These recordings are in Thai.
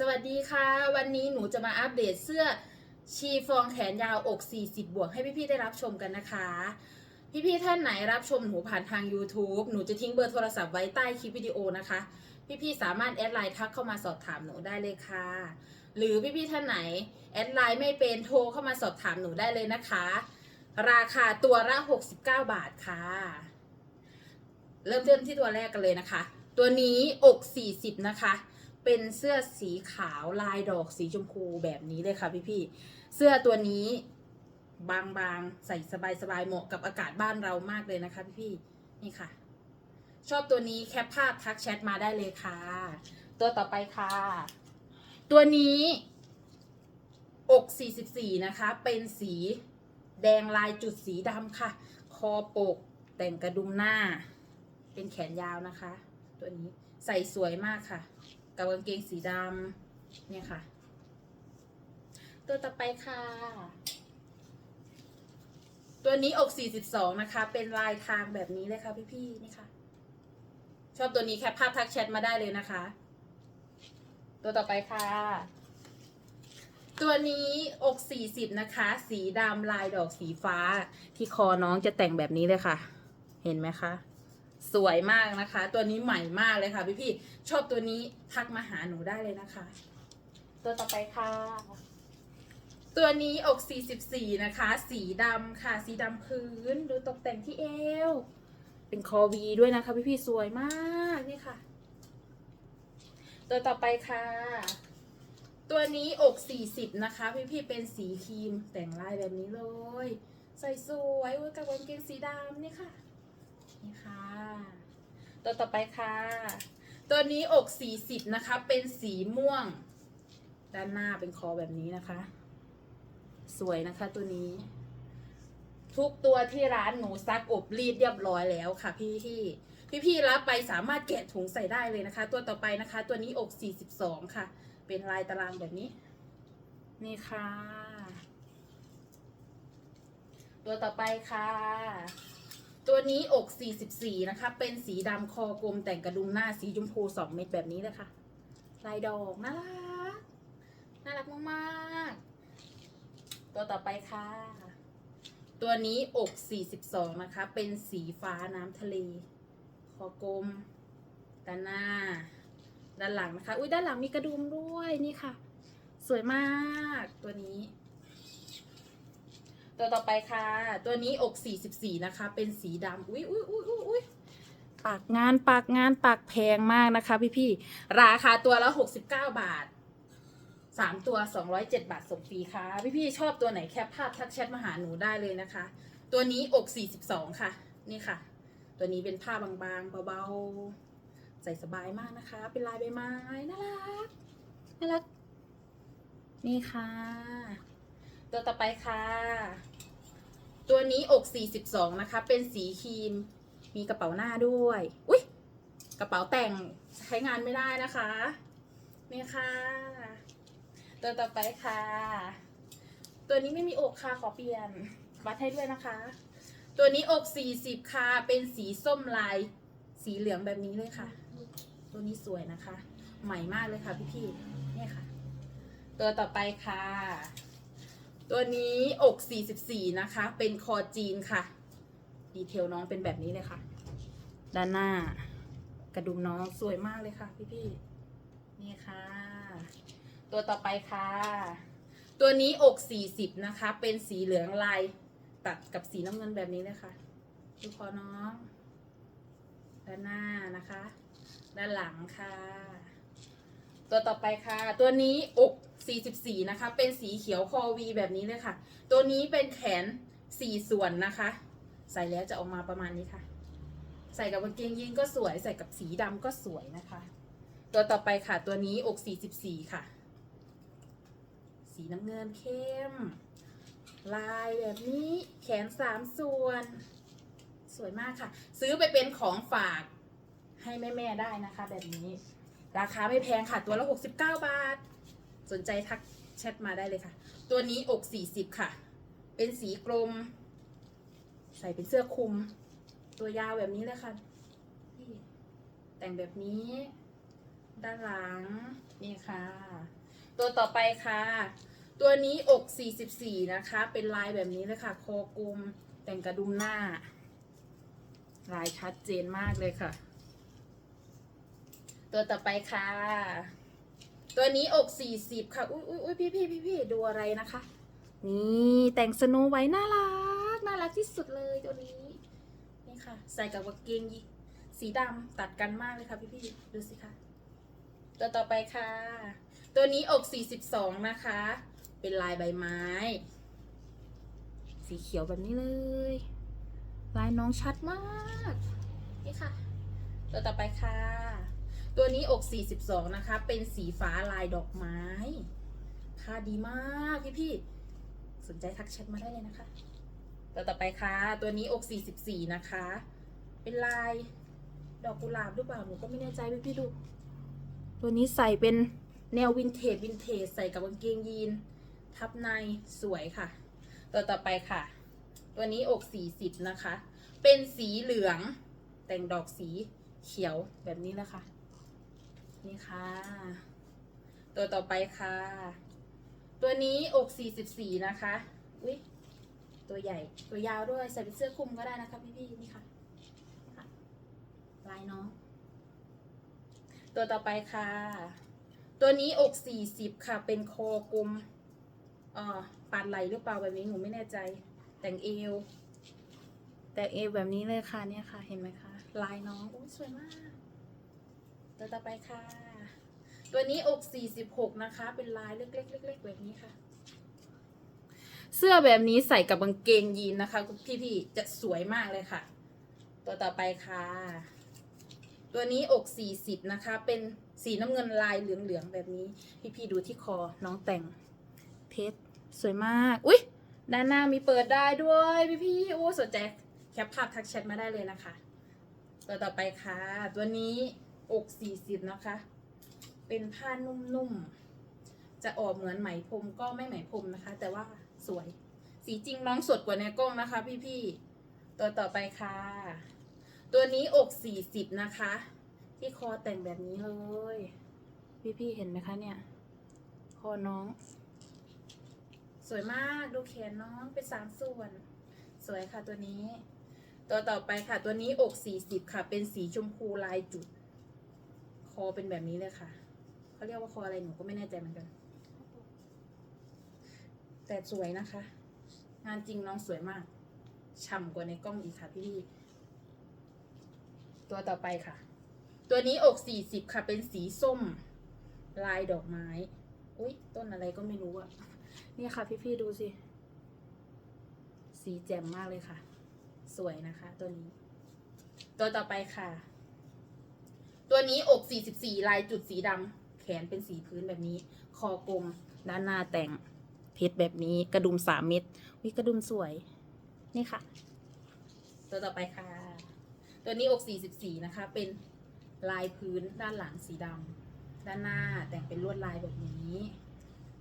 สวัสดีค่ะ วันนี้หนูจะมาอัปเดตเสื้อชีฟองแขนยาวอก 40 บวกให้พี่ๆได้รับชมกันนะคะ พี่ๆท่านไหนรับชมหนูผ่านทาง YouTube หนูจะทิ้งเบอร์โทรศัพท์ไว้ใต้คลิปวิดีโอนะคะ พี่ๆสามารถแอดไลน์ทักเข้ามาสอบถามหนูได้เลยค่ะ หรือพี่ๆท่านไหนแอดไลน์ไม่เป็นโทรเข้ามาสอบถามหนูได้เลยนะคะ ราคาตัวละ 69 บาทค่ะ เริ่มเริ่มที่ตัวแรกกันเลยนะคะ ตัวนี้อก 40 นะคะ เป็นเสื้อสีขาวลายดอกสีชมพูแบบนี้เลยค่ะพี่ๆเสื้อตัวนี้บางๆ ใส่สบายๆเหมาะกับอากาศบ้านเรามากเลยนะคะพี่ๆนี่ค่ะ ชอบตัวนี้แคปภาพทักแชทมาได้เลยค่ะ ตัวต่อไปค่ะ ตัวนี้อก 44 นะคะ เป็นสีแดงลายจุดสีดำค่ะ คอปกแต่งกระดุมหน้า เป็นแขนยาวนะคะ ตัวนี้ใส่สวยมากค่ะ กับกางเกงสีดำเนี่ยค่ะ ตัวต่อไปค่ะ ตัวนี้อก 42 นะคะ เป็นลายทางแบบนี้เลยค่ะพี่ๆนี่ค่ะ ชอบตัวนี้แคปภาพทักแชทมาได้เลยนะคะ ตัวต่อไปค่ะ ตัวนี้อก 40 นะคะ สีดำลายดอกสีฟ้า ที่คอน้องจะแต่งแบบนี้เลยค่ะ เห็นไหมคะ สวยมากนะคะ ตัวนี้ใหม่มากเลยค่ะพี่พี่ๆชอบตัวนี้ทักมาหาหนูได้เลยนะคะ ตัวต่อไปค่ะ ตัวนี้อก 44 นะคะ สีดำค่ะ สีดำพื้น ดูตกแต่งที่เอว เป็นคอวีด้วยนะคะ พี่พี่ๆสวยมากนี่ค่ะ ตัวต่อไปค่ะตัวนี้อก 40 นะคะ พี่พี่ๆเป็นสีครีมแต่งลายแบบนี้เลย ใส่สวยไว้กับกางเกงสีดำนี่ค่ะ นี่ค่ะ ตัวต่อไปค่ะ ตัวนี้อก40นะคะ เป็นสีม่วง ด้านหน้าเป็นคอแบบนี้นะคะ สวยนะคะตัวนี้ ทุกตัวที่ร้านหนูซักอบรีดเรียบร้อยแล้วค่ะ พี่พี่พี่พี่ๆรับไปสามารถแกะถุงใส่ได้เลยนะคะ ตัวต่อไปนะคะ ตัวนี้อก42ค่ะ เป็นลายตารางแบบนี้ นี่ค่ะ ตัวต่อไปค่ะ ตัวนี้อก 44 นะคะ เป็นสีดำคอกลมแต่งกระดุมหน้าสีชมพู2เม็ดแบบนี้เลยค่ะลายดอกน่ารัก น่ารักมากๆ ตัวต่อไปค่ะ ตัวนี้อก 42 นะคะ เป็นสีฟ้าน้ำทะเล คอกลมด้านหน้า ด้านหลังนะคะ อุ้ยด้านหลังมีกระดุมด้วยนี่ค่ะ สวยมากตัวนี้ ตัวต่อไปค่ะ ตัวนี้อก 44 นะคะ เป็นสีดำอุ้ยอุ้ยอุ้ยอุ้ยอุ้ยปากงานปากงานปากแพงมากนะคะ พี่พี่ๆราคาตัวละ 69 บาทสามตัว 207 บาทส่งฟรีค่ะ พี่พี่ๆชอบตัวไหนแคปภาพทักแชทมาหาหนูได้เลยนะคะ ตัวนี้อก 42 ค่ะ นี่ค่ะ ตัวนี้เป็นผ้าบางๆเบาๆ ใส่สบายมากนะคะ เป็นลายใบไม้น่ารักน่ารักนี่ค่ะ ตัวต่อไปค่ะ ตัวนี้อก 42 นะคะ เป็นสีครีม มีกระเป๋าหน้าด้วย อุ๊ยกระเป๋าแต่งใช้งานไม่ได้นะคะ นี่ค่ะ ตัวต่อไปค่ะ ตัวนี้ไม่มีอกค่ะขอเปลี่ยน วัดให้ด้วยนะคะ ตัวนี้อก 40 ค่ะ เป็นสีส้มลาย สีเหลืองแบบนี้เลยค่ะ ตัวนี้สวยนะคะ ใหม่มากเลยค่ะพี่ๆนี่ค่ะ ตัวต่อไปค่ะ ตัวนี้อก 44 นะคะ เป็นคอจีนค่ะ ดีเทลน้องเป็นแบบนี้เลยค่ะ ด้านหน้ากระดุมน้องสวยมากเลยค่ะพี่ๆนี่ค่ะ ตัวต่อไปค่ะ ตัวนี้อก 40 นะคะ เป็นสีเหลืองลายตัดกับสีน้ำเงินแบบนี้เลยค่ะดูคอน้อง ด้านหน้านะคะ ด้านหลังค่ะ ตัวต่อไปค่ะ ตัวนี้อก 44 นะคะ เป็นสีเขียวคอวีแบบนี้เลยค่ะ ตัวนี้เป็นแขน 4 ส่วนนะคะ ใส่แล้วจะออกมาประมาณนี้ค่ะ ใส่กับกางเกงยีนก็สวย ใส่กับสีดำก็สวยนะคะ ตัวต่อไปค่ะ ตัวนี้อก 44 ค่ะ สีน้ำเงินเข้ม ลายแบบนี้แขนสามส่วน สวยมากค่ะ ซื้อไปเป็นของฝากให้แม่ ๆ ได้นะคะ แบบนี้ ราคาไม่แพงค่ะ ตัวละ 69 บาท สนใจทักแชทมาได้เลยค่ะ ตัวนี้อก 40 ค่ะ เป็นสีกลม ใส่เป็นเสื้อคลุม ตัวยาวแบบนี้เลยค่ะ แต่งแบบนี้ ด้านหลัง นี่ค่ะ ตัวต่อไปค่ะ ตัวนี้อก 44 นะคะ เป็นลายแบบนี้เลยค่ะ โคอกลมแต่งกระดุมหน้า ลายชัดเจนมากเลยค่ะ ตัวต่อไปค่ะ ตัวนี้อก40ค่ะ อุ้ยอุ้ยอุ้ยพี่พี่พี่พี่ดูอะไรนะคะ นี่แต่งสโนไว้น่ารัก น่ารักที่สุดเลยตัวนี้ นี่ค่ะ ใส่กับกางเกงยีสีดำตัดกันมากเลยค่ะพี่พี่ดูสิคะตัวต่อไปค่ะ ตัวนี้อก42นะคะ เป็นลายใบไม้ สีเขียวแบบนี้เลย ลายน้องชัดมาก นี่ค่ะ ตัวต่อไปค่ะ ตัวนี้อก 42 นะคะ เป็นสีฟ้าลายดอกไม้ ค่าดีมากพี่พี่สนใจทักแชทมาได้เลยนะคะตัวต่อไปค่ะ ตัวนี้อก 44 นะคะ เป็นลายดอกกุหลาบหรือเปล่าหนูก็ไม่แน่ใจพี่พี่ดู ตัวนี้ใส่เป็นแนววินเทจวินเทจใส่กับกางเกงยีน ทับในสวยค่ะ ตัวต่อไปค่ะ ตัวนี้อก 40 นะคะ เป็นสีเหลืองแต่งดอกสีเขียวแบบนี้นะคะ นี่ค่ะ ตัวต่อไปค่ะ ตัวนี้อก44นะคะ อุ๊ยตัวใหญ่ ตัวยาวด้วย ใส่เป็นเสื้อคลุมก็ได้นะคะพี่พี่ๆนี่ค่ะ ลายน้อง ตัวต่อไปค่ะ ตัวนี้อก40ค่ะ เป็นคอกลมอ่อปานไหลหรือเปล่าแบบนี้หนูไม่แน่ใจ แต่งเอว แต่งเอวแบบนี้เลยค่ะเนี่ยค่ะ เห็นไหมคะ ลายน้องอุ้ยสวยมาก ตัวต่อไปค่ะ ตัวนี้อก 46 นะคะ เป็นลายเล็กๆๆแบบนี้ค่ะ เสื้อแบบนี้ใส่กับกางเกงยีนนะคะพี่ๆจะสวยมากเลยค่ะ ตัวต่อไปค่ะ ตัวนี้อก 40 นะคะ เป็นสีน้ำเงินลายเหลืองๆแบบนี้ พี่ๆดูที่คอน้องแต่งเพชรสวยมาก อุ๊ยด้านหน้ามีเปิดได้ด้วยพี่ๆโอ้สนใจแคปภาพทักแชทมาได้เลยนะคะ ตัวต่อไปค่ะ ตัวนี้ อก40นะคะ เป็นผ้านุ่มๆ จะออกเหมือนไหมพรมก็ไม่ไหมพรมนะคะ แต่ว่าสวย สีจริงน้องสดกว่าในกล้องนะคะ พี่ๆ ตัวต่อไปค่ะ ตัวนี้อก40นะคะ ที่คอแต่งแบบนี้เลย พี่ๆ เห็นไหมคะเนี่ย คอน้อง สวยมากดูแขนน้องเป็นสามส่วน สวยค่ะตัวนี้ ตัวต่อไปค่ะ ตัวนี้อก40ค่ะ เป็นสีชมพูลายจุด อเป็นแบบนี้เลยค่ะเขาเรียกว่าคออะไรหนูก็ไม่แน่ใจเหมือนกัน แต่สวยนะคะ งานจริงน้องสวยมากฉ่ำกว่าในกล้องอีกค่ะพี่ตัวต่อไปค่ะ ตัวนี้อก40ค่ะ เป็นสีส้ม ลายดอกไม้ อุ๊ยต้นอะไรก็ไม่รู้อะเนี่ยค่ะ พี่ๆดูสิ สีแจ่มมากเลยค่ะ สวยนะคะ ตัวนี้ ตัวต่อไปค่ะ ตัวนี้อก 44 ลายจุดสีดำแขนเป็นสีพื้นแบบนี้ คอกลมด้านหน้าแต่งเพชรแบบนี้กระดุมสามเม็ดวิกระดุมสวย นี่ค่ะ ตัวต่อไปค่ะ ตัวนี้อก 44 นะคะ เป็นลายพื้นด้านหลังสีดำด้านหน้าแต่งเป็นลวดลายแบบนี้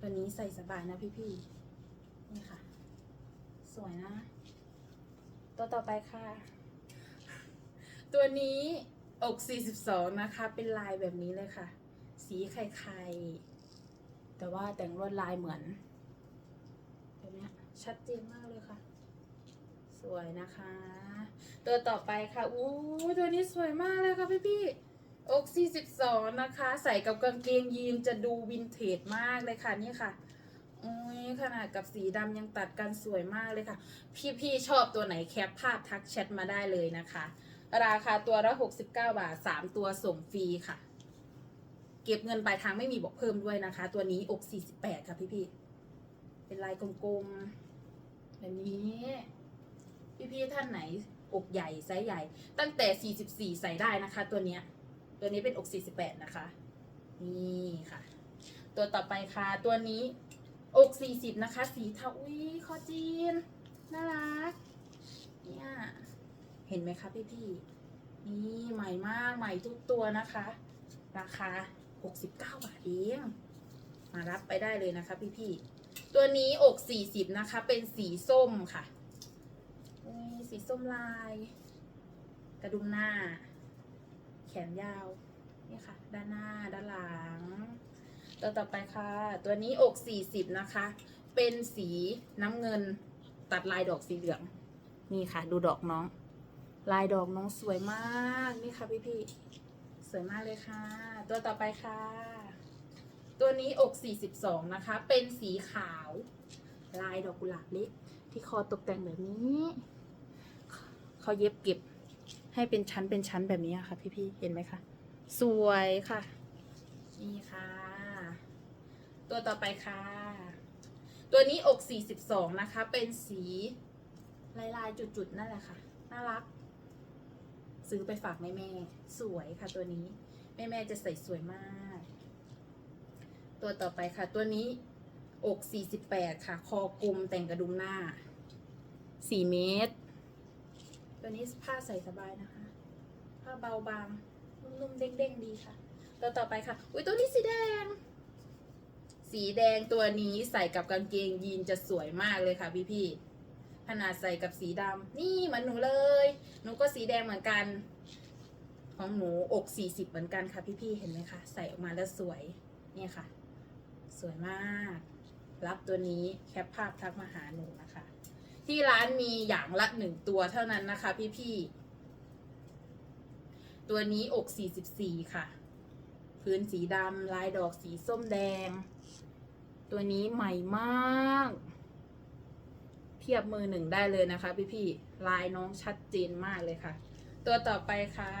ตัวนี้ใส่สบายนะพี่ๆนี่ค่ะ สวยนะ ตัวต่อไปค่ะ ตัวนี้ อก 42 นะคะ เป็นลายแบบนี้เลยค่ะ สีไข่ๆแต่ว่าแต่งลวดลายเหมือนแบบนี้ชัดเจนมากเลยค่ะ สวยนะคะ ตัวต่อไปค่ะอู้ตัวนี้สวยมากเลยค่ะพี่พี่อก 42 นะคะ ใส่กับกางเกงยีนจะดูวินเทจมากเลยค่ะนี่ค่ะอุ้ยขนาดกับสีดำยังตัดกันสวยมากเลยค่ะ พี่ๆชอบตัวไหนแคปภาพทักแชทมาได้เลยนะคะ ราคาตัวละ69 บาท 3 ตัวส่งฟรีค่ะ เก็บเงินปลายทางไม่มีบอกเพิ่มด้วยนะคะ ตัวนี้อก 48 ค่ะพี่ๆเป็นลายกลมๆแบบนี้ พี่ๆท่านไหนอกใหญ่ไซส์ใหญ่ ตั้งแต่ 44 ใส่ได้นะคะ ตัวเนี้ยตัวนี้เป็นอก 48 นะคะ นี่ค่ะ ตัวต่อไปค่ะ ตัวนี้อก 40 นะคะ สีเทาอุ้ยคอจีน น่ารักเนี่ย เห็นไหมคะพี่พี่นี่ใหม่มากใหม่ทุกตัวนะคะ ราคา 69 บาทเองมารับไปได้เลยนะคะ พี่พี่ตัวนี้อก 40 นะคะ เป็นสีส้มค่ะสีส้มลาย กระดุมหน้า แขนยาวนี่ค่ะ ด้านหน้าด้านหลังตัวต่อไปค่ะ ตัวนี้อก 40 นะคะ เป็นสีน้ำเงินตัดลายดอกสีเหลือง นี่ค่ะ ดูดอกน้อง ลายดอกน้องสวยมากนี่ค่ะพี่พี่สวยมากเลยค่ะ ตัวต่อไปค่ะ ตัวนี้อก 42 นะคะ เป็นสีขาว ลายดอกกุหลาบเล็ก ที่คอตกแต่งแบบนี้เขาเย็บเก็บให้เป็นชั้นเป็นชั้นแบบนี้ค่ะ พี่ๆเห็นไหมคะ สวยค่ะ นี่ค่ะ ตัวต่อไปค่ะ ตัวนี้อก 42 นะคะ เป็นสีลายลายๆจุดๆนั่นแหละค่ะ น่ารัก ซื้อไปฝากแม่แม่สวยค่ะตัวนี้ แม่แม่จะใส่สวยมาก ตัวต่อไปค่ะ ตัวนี้อก 48 ค่ะ คอกลมแต่งกระดุมหน้า 4 เมตร ตัวนี้ผ้าใส่สบายนะคะ ผ้าเบาบางนุ่มๆเด้งๆดีค่ะ ตัวต่อไปค่ะ อุ้ยตัวนี้สีแดง สีแดงตัวนี้ใส่กับกางเกงยีนจะสวยมากเลยค่ะพี่ๆ ขนาดใส่กับสีดำนี่เหมือนหนูเลย หนูก็สีแดงเหมือนกัน ของหนูอกสี่สิบเหมือนกันค่ะพี่ๆเห็นไหมคะใส่ออกมาแล้วสวยเนี่ยค่ะ สวยมาก รับตัวนี้แคปภาพทักมาหาหนูนะคะ ที่ร้านมีอย่างละหนึ่งตัวเท่านั้นนะคะพี่ๆตัวนี้อก44ค่ะพื้นสีดำลายดอกสีส้มแดง ตัวนี้ใหม่มาก ทียบมือหนึ่งได้เลยนะคะ พี่ๆลายน้องชัดเจนมากเลยค่ะ ตัวต่อไปค่ะ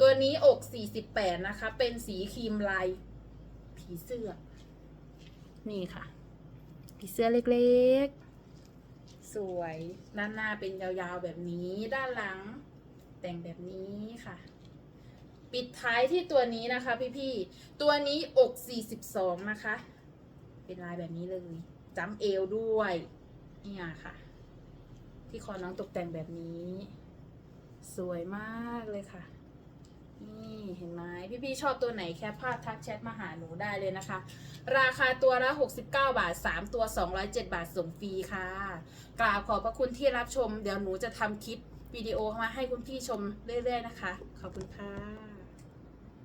ตัวนี้อก 48 นะคะ เป็นสีครีมลายผีเสื้อ นี่ค่ะ ผีเสื้อเล็กๆ สวยด้านหน้าเป็นยาวๆแบบนี้ด้านหลัง แต่งแบบนี้ค่ะปิดท้ายที่ตัวนี้นะคะพี่ๆ ตัวนี้อก 42 นะคะ เป็นลายแบบนี้เลยจ้ำเอวด้วย เนี่ยค่ะ ที่คอน้องตกแต่งแบบนี้ สวยมากเลยค่ะ นี่เห็นไหมพี่ๆชอบตัวไหนแคปภาพทักแชทมาหาหนูได้เลยนะคะ ราคาตัวละ 69 บาท 3 ตัว 207 บาทส่งฟรีค่ะ กราบขอบพระคุณที่รับชม เดี๋ยวหนูจะทำคลิปวิดีโอมาให้คุณพี่ชมเรื่อยๆนะคะ ขอบคุณค่ะ